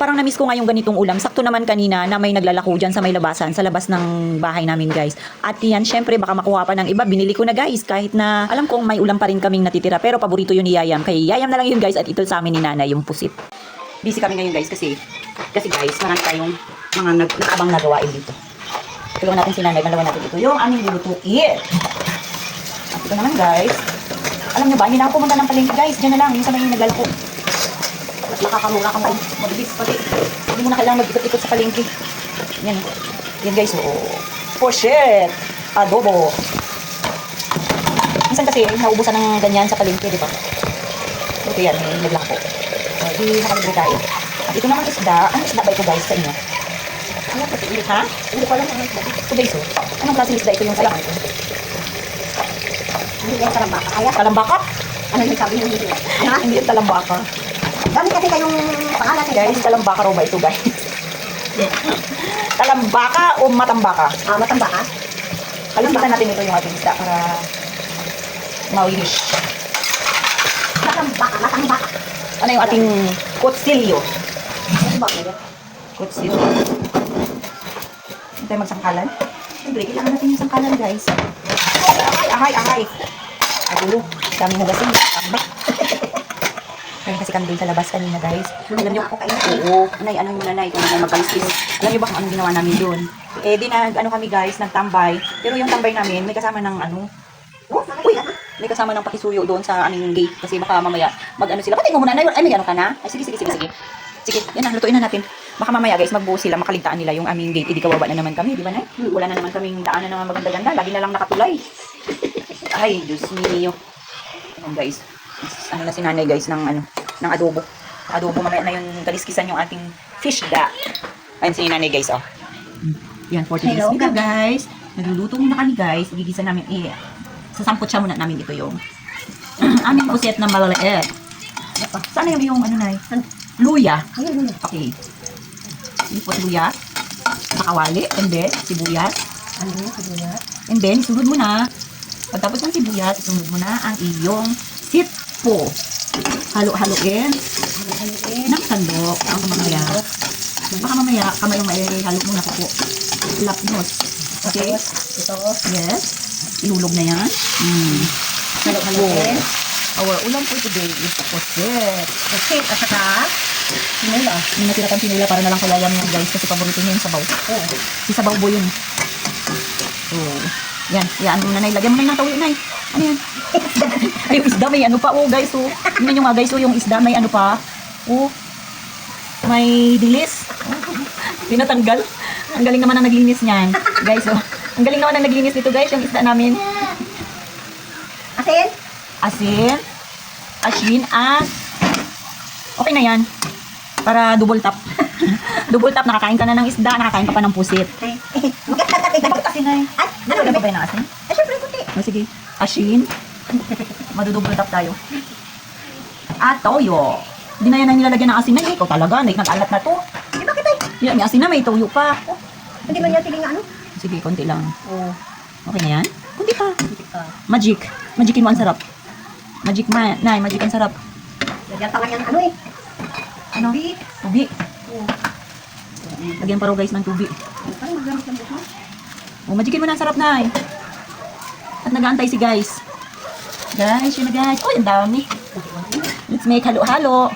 Parang na-miss ko nga yung ganitong ulam. Sakto naman kanina na may naglalako dyan sa may labasan, sa labas ng bahay namin guys. At yan, syempre baka makuha pa ng iba. Binili ko na guys kahit na alam kong may ulam pa rin kaming natitira. Pero paborito yun ni Yayam. Kaya Yayam na lang yun guys at ito sa amin ni Nanay yung pusit. Busy kami ngayon guys kasi kasi guys, marami tayong mga nag nakabang nagawain dito. Tulungan natin si Nanay, malawan natin ito. Yung aming lulutuin. At ito naman guys, alam nyo ba, hindi na ako pumunta ng palengke guys. Diyan na lang, yung sa may naglalako. Nakakamura ka mo. Mabilis pati. Hindi mo na kailangan mag-ikot-ikot sa palengke. Yan. Yan guys, oo. For shit. Adobo. Minsan kasi, naubusan ng ganyan sa palengke, di ba? Ito yan, may naglako. So, di nakalibre tayo. At ito naman isda. Ano isda ba ito guys sa inyo? Ano ba ito? Ha? Hindi ko alam ano isda. Ito guys, oh. Anong klaseng isda ito yung sa inyo? Hindi yan kalambaka. Kaya, Talambaka? ano yung sabi yung hindi. Yung talambaka. Dami kasi kayong pangalan eh. Guys, talambaka raw ba ito guys? talambaka o matambaka? Ah, matambaka. Kalimpitan natin ito yung ating isda para mawish. Matambaka, matambaka. Ano yung ating kutsilyo? Matambaka. Kutsilyo. Hindi tayo magsangkalan? Siyempre, kailangan natin yung sangkalan guys. Ahay, ahay, ahay. Agulo, dami hugasin. Tambak. Kaya kasi kami sa labas kanina guys. Alam niyo, ako kayo. Oo, nanay, ano yung nanay, kung nanay magkaliskis. Alam niyo ba kung anong ginawa namin doon? Eh, di nag, ano kami guys, nagtambay. Pero yung tambay namin, may kasama ng ano, Oh, Uy, may kasama ng pakisuyo doon sa aming gate. Kasi baka mamaya, mag-ano sila. Patay mo muna, Nay. Ay, may ano ka na? Ay, sige, sige, sige, sige. Sige, yan na, lutuin na natin. Baka mamaya guys, magbuo sila, makaligtaan nila yung aming gate. Hindi kawawa na naman kami, di ba, Nay? Wala na naman kaming daanan ng maganda-ganda. Lagi na lang nakatulay. Ay, Diyos mio. Ayan guys. Ano na si nanay guys ng ano, ng adobo. Adobo mamaya na yung kaliskisan yung ating fish da. Ayun si nanay guys, oh. Yan, 40 Hello, minutes guys. Nagluluto muna kami guys. Igigisa namin, eh, sasampot siya muna namin ito yung aming puset na malaliit. Sana yung yung ano na luya. Okay. Lipot luya. Nakawali. And then, sibuyas. Ano sibuyas? And then, sunod mo na. Pagtapos ng sibuyas, sunod mo na ang iyong sitpo. Halo-haloin. Ano, ano yun? Ng sandok. Ang mamaya. Baka mamaya, kamay yung halo muna ko po. Lapnos. Okay? Ito. Yes. Ihulog na yan. Mm. Halo-haloin. Our ulam for today is poset. Okay, at saka, sinula. May natira pang sinula para na lang kaya yan guys kasi paborito niya yung sabaw. Oo. Si sabaw bo yun. Yan. Yan mo na. Lagyan mo na yung natuloy, Nay. Ano yan? Ay, yung isda may ano pa. Oh, guys. Oh. Tingnan nyo nga, guys. Oh, yung isda may ano pa. Oh. May dilis. Tinatanggal. Ang galing naman ang naglinis niyan. Guys, oh. Ang galing naman ang naglinis nito, guys. Yung isda namin. Asin? Asin. Asin at okay na yan. Para double tap. double tap, nakakain ka na ng isda, nakakain ka pa ng pusit. Ay, maganda ka tingnan. Bakit asin na eh? Ano ba ba yung asin? Ay, syempre, kunti. O sige, asin. Madudouble tap tayo. At toyo. Hindi na yan ang nilalagyan ng asin na. Eh, Ikaw talaga, nag nag-alat na to. Di bakit ay? Yan, may asin na, may toyo pa. Hindi man yan tiling ano? Sige, konti lang. Oo. Okay na yan? Kunti pa. Hindi ka. Magic. Magicin mo ang sarap. Magic ma, nay, magic ang sarap. Lagyan pa nga yan, ano eh. Ano? Big. Tubi. Oo. Lagyan pa raw guys ng tubi. Parang magamit ng buto. O, magiging mo na sarap na eh. At nag-aantay si guys. Guys, yun na guys. Oh, ang dami. Let's make halo-halo.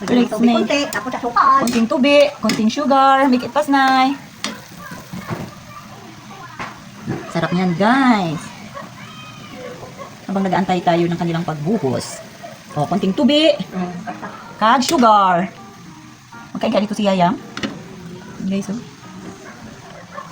Let's tubig make konti, tapos asukal. konting tubi, konting sugar, make it pasnay. Sarap niyan guys. Habang nag-aantay tayo ng kanilang pagbuhos. O, konting tubi, Mm. kag sugar. Magkain ka dito si Yayam. Guys, oh.